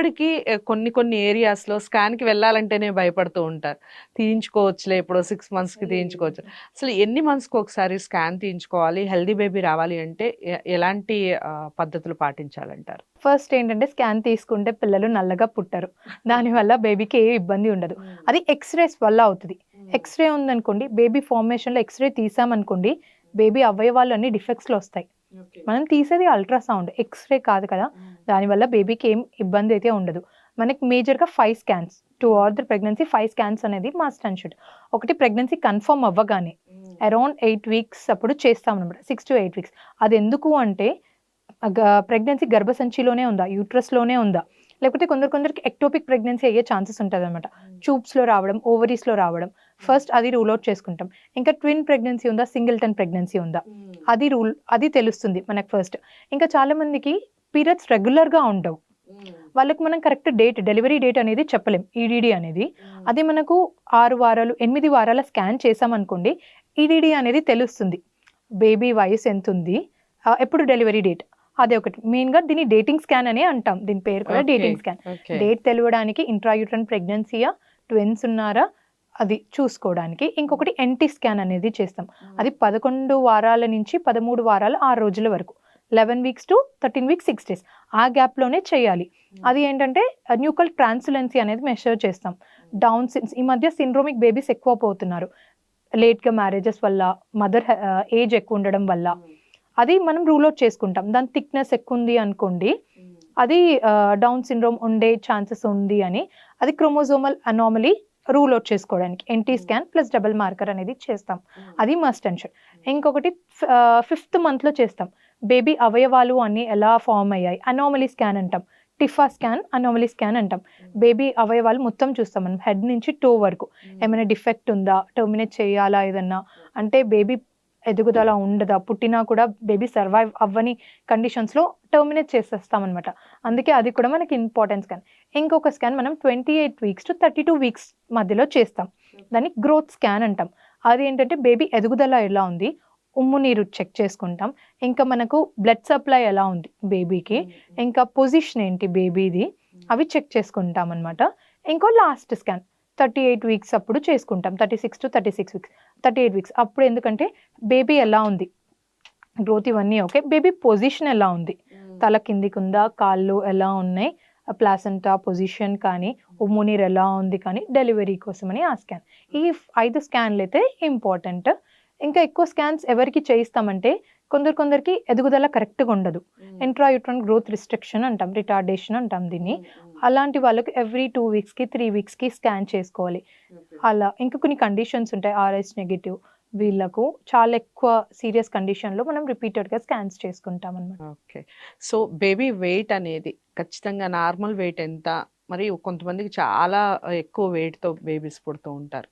ఇప్పటికీ కొన్ని కొన్ని ఏరియాస్లో స్కాన్కి వెళ్ళాలంటేనే భయపడుతూ ఉంటారు. తీయించుకోవచ్చులే ఇప్పుడు సిక్స్ మంత్స్కి తీయించుకోవచ్చు అసలు ఎన్ని మంత్స్కి ఒకసారి స్కాన్ తీయించుకోవాలి హెల్దీ బేబీ రావాలి అంటే ఎలాంటి పద్ధతులు పాటించాలంటారు? ఫస్ట్ ఏంటంటే స్కాన్ తీసుకుంటే పిల్లలు నల్లగా పుట్టరు. దానివల్ల బేబీకి ఏ ఇబ్బంది ఉండదు. అది ఎక్స్రేస్ వల్ల అవుతుంది. ఎక్స్రే ఉందనుకోండి బేబీ ఫార్మేషన్లో ఎక్స్రే తీసామనుకోండి బేబీ అవయవాలు అన్ని డిఫెక్ట్స్లో వస్తాయి. మనం తీసేది అల్ట్రాసౌండ్ ఎక్స్రే కాదు కదా. దానివల్ల బేబీకి ఏం ఇబ్బంది అయితే ఉండదు. మనకి మేజర్గా five scans to are the pregnancy five scans అనేది మస్ట్ అండ్ షుడ్ ఒకటి ప్రెగ్నెన్సీ కన్ఫర్మ్ అవ్వగానే అరౌండ్ ఎయిట్ వీక్స్ అప్పుడు చేస్తాం అనమాట సిక్స్ టు ఎయిట్ వీక్స్ అది ఎందుకు అంటే ప్రెగ్నెన్సీ గర్భసంచిలోనే ఉందా యూట్రస్లోనే ఉందా? లేకపోతే కొందరు కొందరికి ఎక్టోపిక్ ప్రెగ్నెన్సీ అయ్యే ఛాన్సెస్ ఉంటుంది అనమాట ట్యూబ్స్లో రావడం ఓవరీస్లో రావడం ఫస్ట్ అది రూల్ అవుట్ చేసుకుంటాం. ఇంకా ట్విన్ ప్రెగ్నెన్సీ ఉందా? సింగిల్టన్ ప్రెగ్నెన్సీ ఉందా? అది రూల్ అది తెలుస్తుంది మనకు ఫస్ట్ ఇంకా చాలా మందికి పీరియడ్స్ రెగ్యులర్గా ఉండవు. వాళ్ళకి మనం కరెక్ట్ డేట్ డెలివరీ డేట్ అనేది చెప్పలేం. ఈడీడీ అనేది. అది మనకు ఆరు వారాలు ఎనిమిది వారాల స్కాన్ చేసామనుకోండి ఈడీడీ అనేది తెలుస్తుంది. బేబీ వయసు ఎంత ఉంది? ఎప్పుడు డెలివరీ డేట్ అదే ఒకటి. మెయిన్గా దీన్ని డేటింగ్ స్కాన్ అనే అంటాం. దీని పేరు కూడా. డేటింగ్ స్కాన్ డేట్ తెలియడానికి ఇంట్రాయూట్రన్ ప్రెగ్నెన్సీయా ట్విన్స్ ఉన్నారా? అది చూసుకోవడానికి. ఇంకొకటి ఎన్టీ స్కాన్ అనేది చేస్తాం. అది పదకొండు వారాల నుంచి పదమూడు వారాల ఆరు రోజుల వరకు. Eleven weeks to thirteen weeks six days ఆ గ్యాప్లోనే చేయాలి. అది ఏంటంటే న్యూకల్ ట్రాన్సులెన్సీ అనేది మెషర్ చేస్తాం. డౌన్ సిన్స్ ఈ మధ్య సిండ్రోమిక్ బేబీస్ ఎక్కువ పోతున్నారు. లేట్గా మ్యారేజెస్ వల్ల మదర్ ఏజ్ ఎక్కువ ఉండడం వల్ల. అది మనం రూల్ అవుట్ చేసుకుంటాం. దాని థిక్నెస్ ఎక్కువ ఉంది అనుకోండి అది డౌన్ సిండ్రోమ్ ఉండే ఛాన్సెస్ ఉంది అని. అది క్రోమోజోమల్ అనామలీ రూల్ అవుట్ చేసుకోవడానికి. NT scan plus double marker అనేది చేస్తాం. అది మస్ట్ టెన్షన్ ఇంకొకటి ఫిఫ్త్ మంత్లో చేస్తాం. బేబీ అవయవాలు అన్నీ ఎలా ఫామ్ అయ్యాయి? అనామలీ స్కాన్ అంటాం. టిఫా స్కాన్ అనామలీ స్కాన్ అంటాం. బేబీ అవయవాలు మొత్తం చూస్తాం మనం. హెడ్ నుంచి టో వరకు. ఏమైనా డిఫెక్ట్ ఉందా? టర్మినేట్ చేయాలా ఏదన్నా? అంటే బేబీ ఎదుగుదల ఉండదా. పుట్టినా కూడా బేబీ సర్వైవ్ అవ్వని కండిషన్స్లో టర్మినేట్ చేసేస్తాం అనమాట అందుకే అది కూడా మనకి ఇంపార్టెన్స్ స్కాన్. ఇంకొక స్కాన్ మనం twenty eight weeks to thirty two weeks మధ్యలో చేస్తాం. దాన్ని గ్రోత్ స్కాన్ అంటాం. అది ఏంటంటే బేబీ ఎదుగుదల ఎలా ఉంది? ఉమ్ము నీరు చెక్ చేసుకుంటాం. ఇంకా మనకు బ్లడ్ సప్లై ఎలా ఉంది బేబీకి? ఇంకా పొజిషన్ ఏంటి బేబీది? అవి చెక్ చేసుకుంటాం అనమాట ఇంకో last scan. Thirty eight weeks అప్పుడు చేసుకుంటాం. Thirty six to thirty six weeks. Thirty eight weeks. అప్పుడు ఎందుకంటే బేబీ ఎలా ఉంది? గ్రోత్ ఇవన్నీ ఓకే? బేబీ పొజిషన్ ఎలా ఉంది? తల కిందికి ఉందా? కాళ్ళు ఎలా ఉన్నాయి? ప్లాసెంటా పొజిషన్ కానీ ఉమ్ము నీరు ఎలా ఉంది కానీ డెలివరీ కోసమని ఆ స్కాన్. ఈ ఐదు స్కాన్లు అయితే ఇంపార్టెంట్. ఇంకా ఎక్కువ స్కాన్స్ ఎవరికి చేయిస్తామంటే కొందరు కొందరికి ఎదుగుదల కరెక్ట్గా ఉండదు. ఇంట్రాయూట్రన్ గ్రోత్ రిస్ట్రిక్షన్ అంటాం రిటార్డేషన్ అంటాం దీన్ని. అలాంటి వాళ్ళకి ఎవ్రీ టూ వీక్స్కి త్రీ వీక్స్కి స్కాన్ చేసుకోవాలి. అలా ఇంకా కొన్ని కండిషన్స్ ఉంటాయి ఆర్ఎస్ నెగిటివ్ వీళ్ళకు చాలా ఎక్కువ సీరియస్ కండిషన్లో మనం రిపీటెడ్గా స్కాన్స్ చేసుకుంటాం అనమాట ఓకే. సో బేబీ వెయిట్ అనేది ఖచ్చితంగా నార్మల్ వెయిట్ ఎంత? మరి కొంతమందికి చాలా ఎక్కువ వెయిట్తో బేబీస్ పుడుతూ ఉంటారు.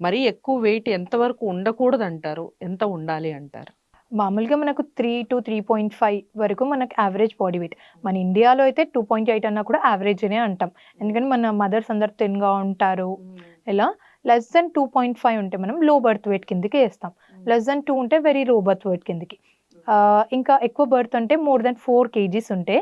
మరి ఎక్కువ వెయిట్ ఎంతవరకు ఉండకూడదు అంటారు ఎంత ఉండాలి అంటారు? మామూలుగా మనకు three to three point five వరకు మనకు యావరేజ్ బాడీ వెయిట్ మన ఇండియాలో అయితే టూ పాయింట్ ఎయిట్ అన్నా కూడా యావరేజ్ అనే అంటాం. ఎందుకంటే మన మదర్స్ అందరు తిన్గా ఉంటారు. ఇలా less than two point five ఉంటే మనం లో బర్త్ వెయిట్ కిందకి వేస్తాం. లెస్ దెన్ టూ ఉంటే వెరీ లో బర్త్ వెయిట్ కిందకి. ఇంకా ఎక్కువ బర్త్ అంటే మోర్ దెన్ ఫోర్ కేజీస్ ఉంటే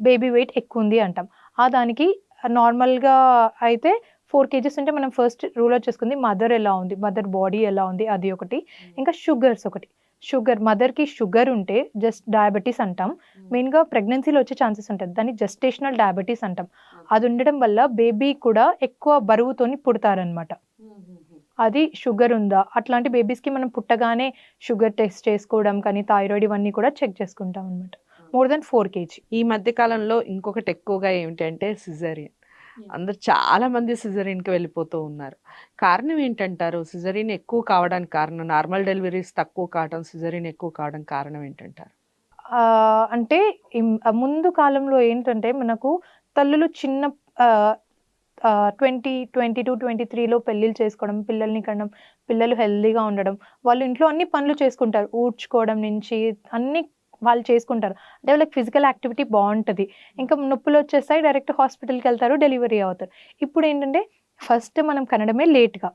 బేబీ వెయిట్ ఎక్కువ ఉంది అంటాం. ఆ దానికి నార్మల్గా అయితే ఫోర్ కేజీస్ ఉంటే మనం ఫస్ట్ రూల్ అవుట్ చేసుకుంది మదర్ ఎలా ఉంది మదర్ బాడీ ఎలా ఉంది అది ఒకటి. ఇంకా షుగర్స్ ఒకటి. షుగర్ మదర్కి షుగర్ ఉంటే జస్ట్ డయాబెటీస్ అంటాం. మెయిన్గా ప్రెగ్నెన్సీలో వచ్చే ఛాన్సెస్ ఉంటుంది దాన్ని జస్టేషనల్ డయాబెటీస్ అంటాం. అది ఉండడం వల్ల బేబీ కూడా ఎక్కువ బరువుతోని పుడతారనమాట. అది షుగర్ ఉందా? అట్లాంటి బేబీస్కి మనం పుట్టగానే షుగర్ టెస్ట్ చేసుకోవడం కానీ థైరాయిడ్ ఇవన్నీ కూడా చెక్ చేసుకుంటాం అనమాట మోర్ దెన్ ఫోర్ కేజీ. ఈ మధ్య కాలంలో ఇంకొకటి ఎక్కువగా ఏమిటంటే సిజరియన్. అందరు చాలా మంది cesarean కి వెళ్ళిపోతూ ఉన్నారు. కారణం ఏంటంటారు? సిజరీన్ ఎక్కువ కావడానికి కారణం నార్మల్ డెలివరీస్ తక్కువ కావడం సిజరీన్ ఎక్కువ కావడం కారణం ఏంటంటారు? ఆ, అంటే ముందు కాలంలో ఏంటంటే మనకు తల్లులు చిన్న ట్వంటీ ట్వంటీ టూ ట్వంటీ త్రీలో పెళ్ళిళ్ళు చేసుకోవడం పిల్లల్ని కనడం పిల్లలు హెల్దీగా ఉండడం వాళ్ళు ఇంట్లో అన్ని పనులు చేసుకుంటారు. ఊడ్చుకోవడం నుంచి అన్ని వాళ్ళు చేసుకుంటారు. అంటే వాళ్ళకి ఫిజికల్ యాక్టివిటీ బాగుంటుంది. ఇంకా నొప్పులు వచ్చేస్తాయి డైరెక్ట్ హాస్పిటల్కి వెళ్తారు డెలివరీ అవుతారు. ఇప్పుడు ఏంటంటే ఫస్ట్ మనం కనడమే లేట్గా.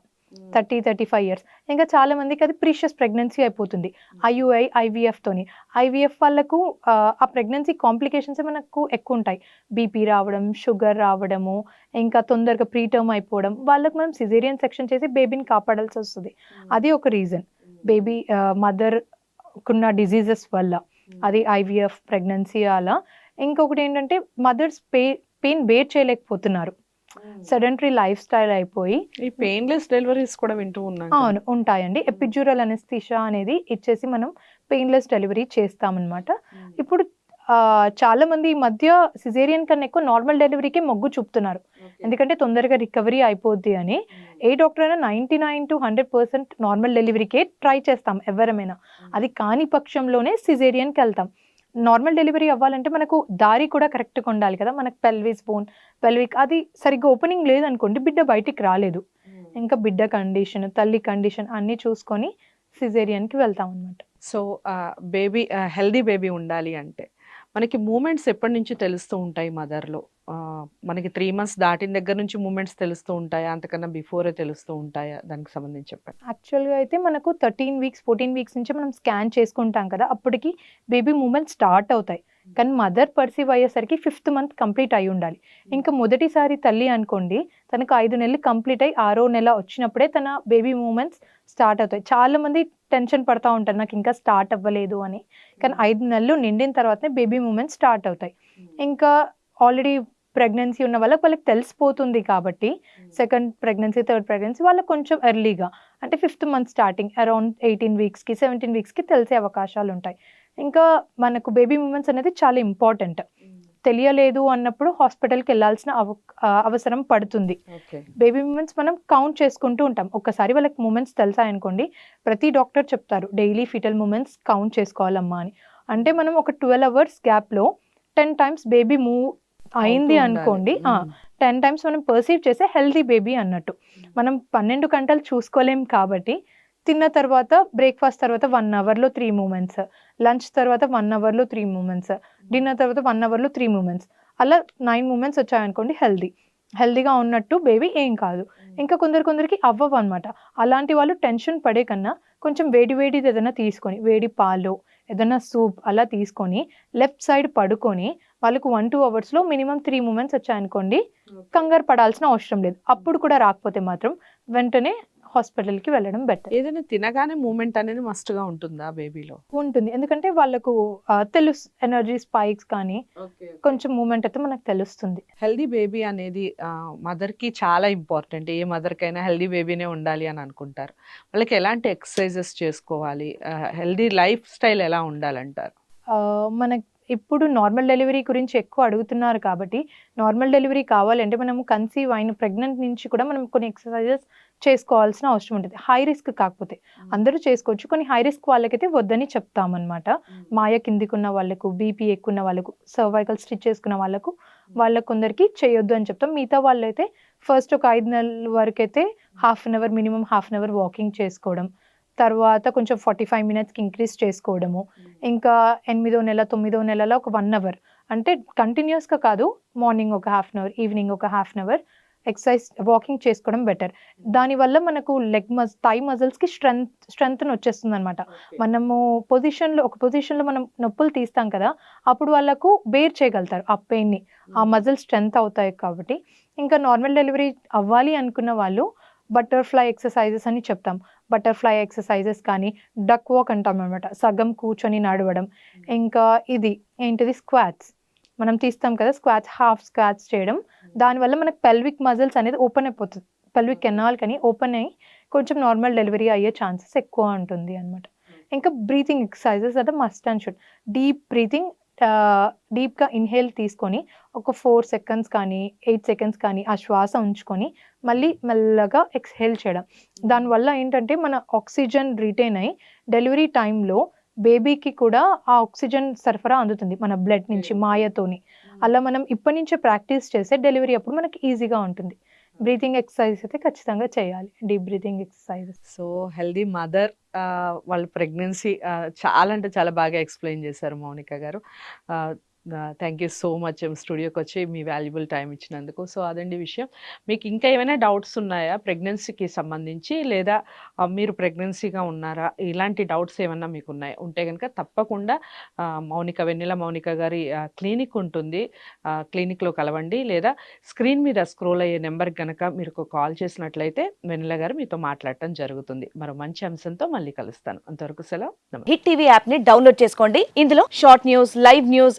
థర్టీ థర్టీ ఫైవ్ ఇయర్స్ ఇంకా చాలా మందికి అది ప్రీషియస్ ప్రెగ్నెన్సీ అయిపోతుంది. ఐయుఐ ఐవీఎఫ్ తోని. ఐవీఎఫ్ వాళ్ళకు ఆ, ప్రెగ్నెన్సీ కాంప్లికేషన్స్ మనకు ఎక్కువ ఉంటాయి. బీపీ రావడం షుగర్ రావడము ఇంకా తొందరగా ప్రీటర్మ్ అయిపోవడం. వాళ్ళకి మనం సిజేరియన్ సెక్షన్ చేసి బేబీని కాపాడాల్సి వస్తుంది. అది ఒక రీజన్ బేబీ మదర్ కున్న డిజీజెస్ వల్ల. అది ఐవీఎఫ్ ప్రెగ్నెన్సీ అలా. ఇంకొకటి ఏంటంటే మదర్స్ పే పెయిన్ బేర్ చేయలేకపోతున్నారు. సెడెంటరీ లైఫ్ స్టైల్ అయిపోయి. ఈ పెయిన్లెస్ డెలివరీస్ కూడా వింటూ అవును ఉంటాయండి. ఎపిడ్యూరల్ అనెస్థిషా అనేది ఇచ్చేసి మనం పెయిన్లెస్ డెలివరీ చేస్తామన్నమాట. ఇప్పుడు చాలా మంది ఈ మధ్య సిజేరియన్ కన్నా ఎక్కువ నార్మల్ డెలివరీకి మొగ్గు చూపుతున్నారు. ఎందుకంటే తొందరగా రికవరీ అయిపోద్ది అని. ఏ డాక్టర్ అయినా ninety nine to hundred percent normal డెలివరీకే try చేస్తాం ఎవరమైనా. అది కాని పక్షంలోనే సిజేరియన్కి వెళ్తాం నార్మల్ డెలివరీ అవ్వాలంటే మనకు దారి కూడా కరెక్ట్గా ఉండాలి కదా. మనకు పెల్విస్ బోన్ పెల్విక్ అది సరిగ్గా ఓపెనింగ్ లేదనుకోండి బిడ్డ బయటికి రాలేదు. ఇంకా బిడ్డ కండిషన్ తల్లి కండిషన్ అన్నీ చూసుకొని సిజేరియన్కి వెళ్తాం అనమాట సో బేబీ హెల్దీ బేబీ ఉండాలి అంటే మనకి మూమెంట్స్ ఎప్పటి నుంచి తెలుస్తూ ఉంటాయి మదర్లో? మనకి త్రీ మంత్స్ దాటిన దగ్గర నుంచి మూమెంట్స్ తెలుస్తూ ఉంటాయా? అంతకన్నా బిఫోరే తెలుస్తూ ఉంటాయా? దానికి సంబంధించి చెప్పండి. యాక్చువల్గా అయితే మనకు థర్టీన్ వీక్స్ ఫోర్టీన్ వీక్స్ నుంచి మనం స్కాన్ చేసుకుంటాం కదా అప్పటికి బేబీ మూమెంట్స్ స్టార్ట్ అవుతాయి. కానీ మదర్ పర్సీవ్ అయ్యేసరికి ఫిఫ్త్ మంత్ కంప్లీట్ అయి ఉండాలి. ఇంకా మొదటిసారి తల్లి అనుకోండి తనకు ఐదు నెలలు కంప్లీట్ అయ్యి ఆరో నెల వచ్చినప్పుడే తన బేబీ మూమెంట్స్ స్టార్ట్ అవుతాయి. చాలా మంది టెన్షన్ పడతా ఉంటారు నాకు ఇంకా స్టార్ట్ అవ్వలేదు అని. కానీ ఐదు నెలలు నిండిన తర్వాతనే బేబీ మూమెంట్స్ స్టార్ట్ అవుతాయి. ఇంకా ఆల్రెడీ ప్రెగ్నెన్సీ ఉన్న వాళ్ళకి వాళ్ళకి తెలిసిపోతుంది కాబట్టి సెకండ్ ప్రెగ్నెన్సీ థర్డ్ ప్రెగ్నెన్సీ వాళ్ళకి కొంచెం ఎర్లీగా అంటే fifth month starting around eighteen వీక్స్కి seventeen వీక్స్కి తెలిసే అవకాశాలు ఉంటాయి. ఇంకా మనకు బేబీ మూమెంట్స్ అనేది చాలా ఇంపార్టెంట్ తెలియలేదు అన్నప్పుడు హాస్పిటల్కి వెళ్ళాల్సిన అవ అవసరం పడుతుంది. బేబీ మూమెంట్స్ మనం కౌంట్ చేసుకుంటూ ఉంటాం. ఒక్కసారి వాళ్ళకి మూమెంట్స్ తెలుసాయనుకోండి ప్రతి డాక్టర్ చెప్తారు డైలీ ఫిటల్ మూమెంట్స్ కౌంట్ చేసుకోవాలమ్మా అని. అంటే మనం ఒక ట్వెల్వ్ అవర్స్ గ్యాప్లో టెన్ టైమ్స్ బేబీ మూవ్ అయింది అనుకోండి టెన్ టైమ్స్ మనం పర్సీవ్ చేసే హెల్తీ బేబీ అన్నట్టు. మనం పన్నెండు గంటలు చూసుకోలేం కాబట్టి తిన్న తర్వాత బ్రేక్ఫాస్ట్ తర్వాత వన్ అవర్లో త్రీ మూమెంట్స్ లంచ్ తర్వాత వన్ అవర్లో త్రీ మూమెంట్స్ డిన్నర్ తర్వాత వన్ అవర్లో త్రీ మూమెంట్స్ అలా నైన్ మూమెంట్స్ వచ్చాయనుకోండి హెల్దీ హెల్దీగా ఉన్నట్టు బేబీ ఏం కాదు. ఇంకా కొందరు కొందరికి అవ్వవు అనమాట అలాంటి వాళ్ళు టెన్షన్ పడే కన్నా కొంచెం వేడి వేడిది ఏదైనా తీసుకొని వేడి పాలు ఏదైనా సూప్ అలా తీసుకొని లెఫ్ట్ సైడ్ పడుకొని వాళ్ళకు వన్ టూ అవర్స్లో మినిమం త్రీ మూమెంట్స్ వచ్చాయనుకోండి కంగారు పడాల్సిన అవసరం లేదు. అప్పుడు కూడా రాకపోతే మాత్రం వెంటనే హాస్పిటల్కి వెళ్ళడం బెటర్. ఏదైనా తినగానే మూమెంట్ అనేది మస్ట్గా ఉంటుందా బేబీలో? ఉంటుంది. ఎందుకంటే వాళ్ళకు తెలుసు ఎనర్జీ స్పైక్స్ కానీ కొంచెం మూమెంట్ అయితే మనకు తెలుస్తుంది. హెల్దీ బేబీ అనేది మదర్కి చాలా ఇంపార్టెంట్. ఏ మదర్ కైనా హెల్దీ బేబీనే ఉండాలి అని అనుకుంటారు. వాళ్ళకి ఎలాంటి ఎక్సర్సైజెస్ చేసుకోవాలి? హెల్దీ లైఫ్ స్టైల్ ఎలా ఉండాలంటారు? మనకి ఇప్పుడు నార్మల్ డెలివరీ గురించి ఎక్కువ అడుగుతున్నారు కాబట్టి నార్మల్ డెలివరీ కావాలంటే మనం కన్సీవ్ అయిన ప్రెగ్నెంట్ నుంచి కూడా మనం కొన్ని ఎక్సర్సైజెస్ చేసుకోవాల్సిన అవసరం ఉంటుంది. హై రిస్క్ కాకపోతే అందరూ చేసుకోవచ్చు. కొన్ని హై రిస్క్ వాళ్ళకైతే వద్దని చెప్తామన్నమాట. మాయ కిందికి ఉన్న వాళ్ళకు బీపీ ఎక్కువ ఉన్న వాళ్ళకు సర్వైకల్ స్టిచ్ చేసుకున్న వాళ్ళకు వాళ్ళ కొందరికి చేయొద్దు అని చెప్తాం. మిగతా వాళ్ళైతే ఫస్ట్ ఒక ఐదు నెలల వరకు అయితే half an hour minimum half an hour walking చేసుకోవడం. తర్వాత కొంచెం ఫార్టీ ఫైవ్ మినిట్స్కి ఇంక్రీజ్ చేసుకోవడము. ఇంకా ఎనిమిదో నెల తొమ్మిదో నెలలో ఒక వన్ అవర్ అంటే కంటిన్యూస్గా కాదు మార్నింగ్ ఒక హాఫ్ అన్ అవర్ ఈవినింగ్ ఒక half an hour exercise walking చేసుకోవడం బెటర్ దానివల్ల మనకు లెగ్ మజ్ థై మజిల్స్కి స్ట్రెంత్ స్ట్రెంత్ వచ్చేస్తుంది అనమాట మనము పొజిషన్లో ఒక పొజిషన్లో మనం నొప్పులు తీస్తాం కదా అప్పుడు వాళ్ళకు బేర్ చేయగలుగుతారు ఆ పెయిన్ని ఆ మజిల్ స్ట్రెంత్ అవుతాయి కాబట్టి. ఇంకా నార్మల్ డెలివరీ అవ్వాలి అనుకున్న వాళ్ళు బటర్ఫ్లై ఎక్సర్సైజెస్ అని చెప్తాం. బటర్ఫ్లై ఎక్సర్సైజెస్ కానీ డక్ వాక్ అంటాం అనమాట సగం కూర్చొని నడవడం. ఇంకా ఇది ఏంటిది? స్క్వాట్స్ మనం తీస్తాం కదా స్క్వాట్స్ హాఫ్ స్క్వాట్స్ చేయడం. దానివల్ల మనకు పెల్విక్ మజిల్స్ అనేది ఓపెన్ అయిపోతుంది. పెల్విక్ కెనాల్ కానీ ఓపెన్ అయ్యి కొంచెం నార్మల్ డెలివరీ అయ్యే ఛాన్సెస్ ఎక్కువ ఉంటుంది అనమాట ఇంకా బ్రీతింగ్ ఎక్సర్సైజెస్ అంటే must and should deep breathing డీప్గా ఇన్హేల్ తీసుకొని ఒక ఫోర్ సెకండ్స్ కానీ ఎయిట్ సెకండ్స్ కానీ ఆ శ్వాస ఉంచుకొని మళ్ళీ మెల్లగా ఎక్స్హేల్ చేయడం. దానివల్ల ఏంటంటే మన ఆక్సిజన్ రిటైన్ అయ్యి డెలివరీ టైంలో బేబీకి కూడా ఆ ఆక్సిజన్ సరఫరా అందుతుంది మన బ్లడ్ నుంచి మాయతోని. అలా మనం ఇప్పటి నుంచే ప్రాక్టీస్ చేస్తే డెలివరీ అప్పుడు మనకి ఈజీగా ఉంటుంది. బ్రీతింగ్ ఎక్సర్సైజ్ అయితే ఖచ్చితంగా చేయాలి. Deep breathing exercises. So healthy mother వాళ్ళ ప్రెగ్నెన్సీ చాలా అంటే చాలా బాగా ఎక్స్ప్లెయిన్ చేశారు మౌనిక గారు. థ్యాంక్ యూ సో మచ్ స్టూడియోకి వచ్చి మీ వాల్యుబుల్ టైం ఇచ్చినందుకు. సో అదండి విషయం. మీకు ఇంకా ఏమైనా డౌట్స్ ఉన్నాయా? ప్రెగ్నెన్సీకి సంబంధించి లేదా మీరు ప్రెగ్నెన్సీగా ఉన్నారా? ఇలాంటి డౌట్స్ ఏమన్నా మీకు ఉన్నాయి? ఉంటే కనుక తప్పకుండా మౌనిక వెన్నెల మౌనిక గారి క్లినిక్ ఉంటుంది. క్లినిక్లో కలవండి. లేదా స్క్రీన్ మీద స్క్రోల్ అయ్యే నెంబర్కి కనుక మీరు కాల్ చేసినట్లయితే వెన్నెల గారు మీతో మాట్లాడటం జరుగుతుంది. మరో మంచి అంశంతో మళ్ళీ కలుస్తాను. అంతవరకు సెలవు. హిట్ టీవీ యాప్ని డౌన్లోడ్ చేసుకోండి. ఇందులో short news live news